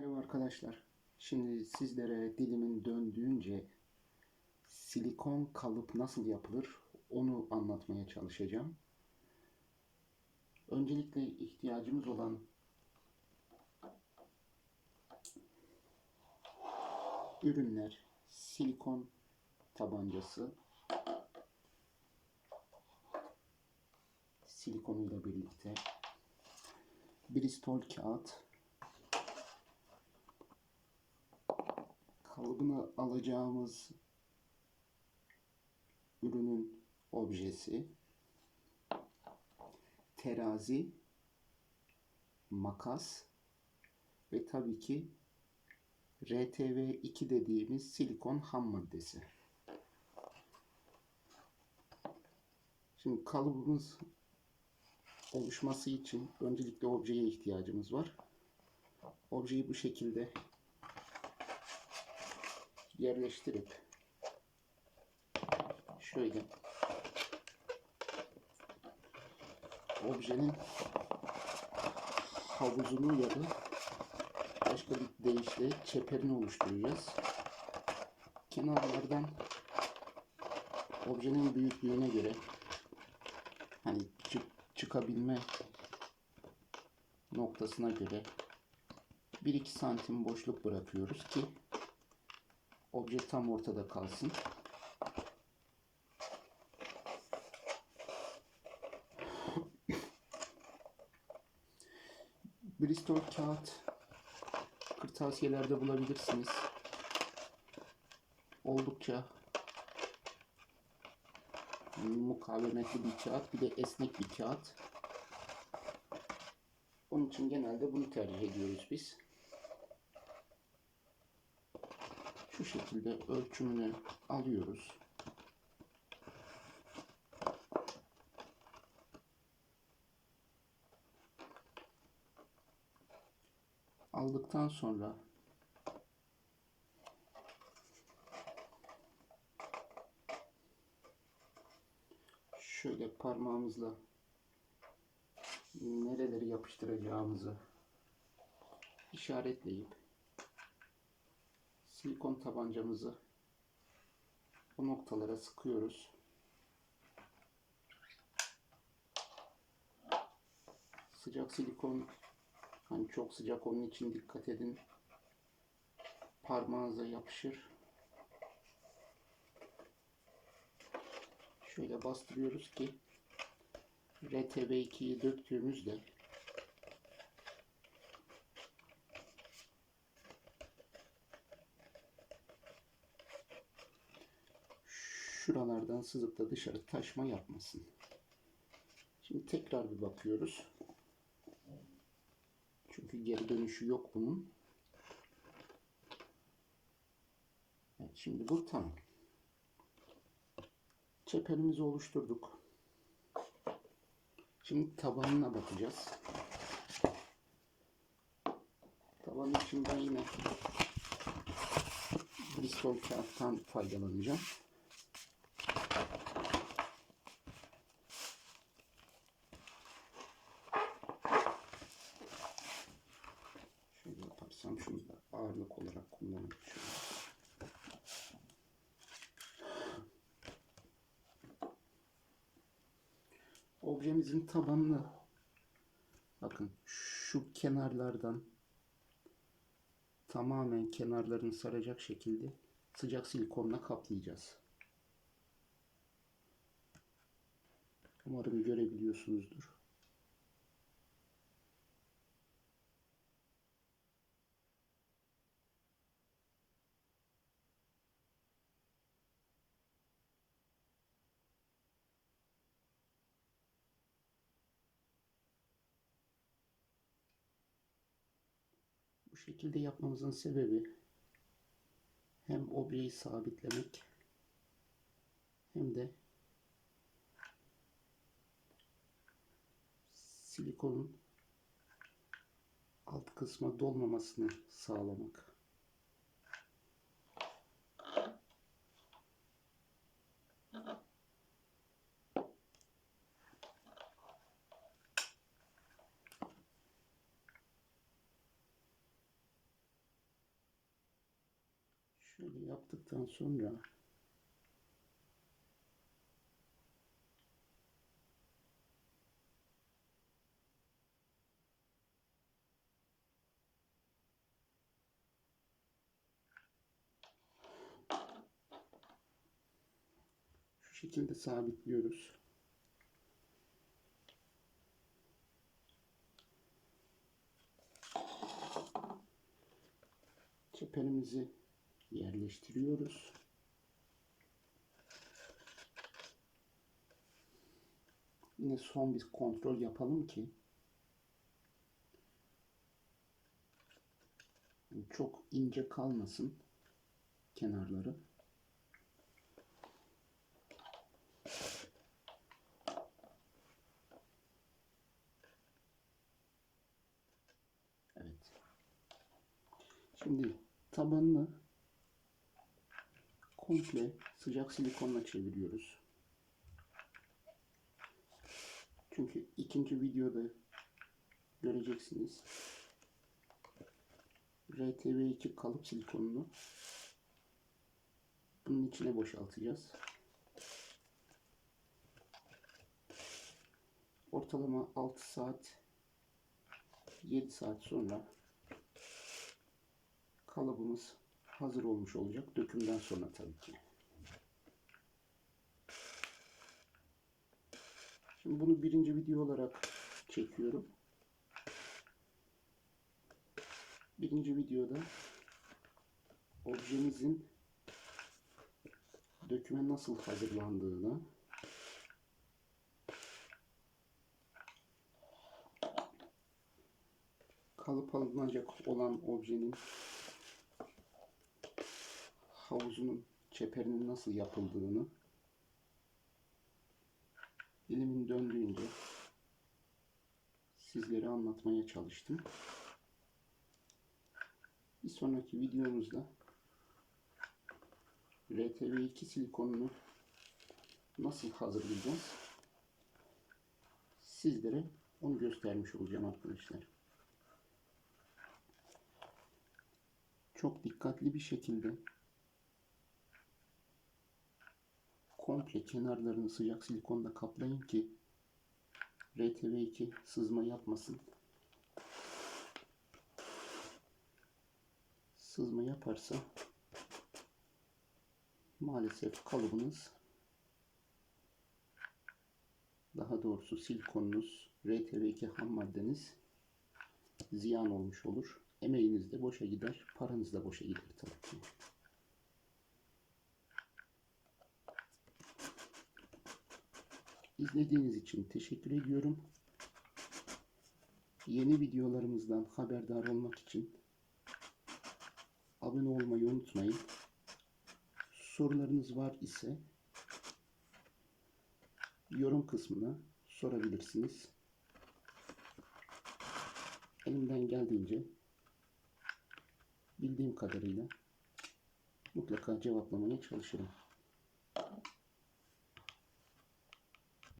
Merhaba arkadaşlar. Şimdi sizlere dilimin döndüğünce silikon kalıp nasıl yapılır onu anlatmaya çalışacağım. Öncelikle ihtiyacımız olan ürünler silikon tabancası silikonuyla birlikte Bristol kağıt kalıbını alacağımız ürünün objesi terazi makas ve tabii ki RTV2 dediğimiz silikon ham maddesi. Şimdi kalıbımız oluşması için öncelikle objeye ihtiyacımız var. Objeyi bu şekilde yerleştirip şöyle objenin havuzunu ya da başka bir deyişle çeperini oluşturacağız. Kenarlardan objenin büyüklüğüne göre hani çık, çıkabilme noktasına göre 1-2 santim boşluk bırakıyoruz ki obje tam ortada kalsın. Bristol kağıt kırtasiyelerde bulabilirsiniz. Oldukça mukavemetli bir kağıt, bir de esnek bir kağıt. Onun için genelde bunu tercih ediyoruz biz. Şu şekilde ölçümünü alıyoruz. Aldıktan sonra şöyle parmağımızla nereleri yapıştıracağımızı işaretleyip silikon tabancamızı bu noktalara sıkıyoruz. Sıcak silikon hani çok sıcak onun için dikkat edin. Parmağınıza yapışır. Şöyle bastırıyoruz ki RTV2'yi döktüğümüzde şuralardan sızıp da dışarı taşma yapmasın. Şimdi tekrar bir bakıyoruz. Çünkü geri dönüşü yok bunun. Evet, şimdi bu tamam. Çeperimizi oluşturduk. Şimdi tabanına bakacağız. Taban için ben yine Bristol kağıttan faydalanacağım. Yaparsam şunu da ağırlık olarak kullanırım. Şöyle. Objemizin tabanını bakın şu kenarlardan tamamen kenarlarını saracak şekilde sıcak silikonla kaplayacağız. Umarım görebiliyorsunuzdur. Şekilde yapmamızın sebebi hem objeyi sabitlemek hem de silikonun alt kısma dolmamasını sağlamak. Şöyle yaptıktan sonra şu şekilde sabitliyoruz. Çeperimizi yerleştiriyoruz. Yine son bir kontrol yapalım ki çok ince kalmasın kenarları. Evet. Şimdi tabanını komple sıcak silikonla çeviriyoruz. Çünkü ikinci videoda göreceksiniz. RTV2 kalıp silikonunu bunun içine boşaltacağız. Ortalama 6 saat 7 saat sonra kalıbımız hazır olmuş olacak. Dökümden sonra tabii ki. Şimdi bunu birinci video olarak çekiyorum. Birinci videoda objemizin döküme nasıl hazırlandığını kalıp alınacak olan objenin havuzunun çeperinin nasıl yapıldığını dilimin döndüğünce sizlere anlatmaya çalıştım. Bir sonraki videomuzda RTV2 silikonunu nasıl hazırlayacağız sizlere onu göstermiş olacağım arkadaşlar. Çok dikkatli bir şekilde komple kenarlarını sıcak silikonla kaplayın ki RTV2 sızma yapmasın. Sızma yaparsa maalesef kalıbınız daha doğrusu silikonunuz RTV2 ham maddeniz ziyan olmuş olur. Emeğiniz de boşa gider, paranız da boşa gider tabii ki. İzlediğiniz için teşekkür ediyorum. Yeni videolarımızdan haberdar olmak için abone olmayı unutmayın. Sorularınız var ise yorum kısmına sorabilirsiniz. Elimden geldiğince bildiğim kadarıyla mutlaka cevaplamaya çalışırım.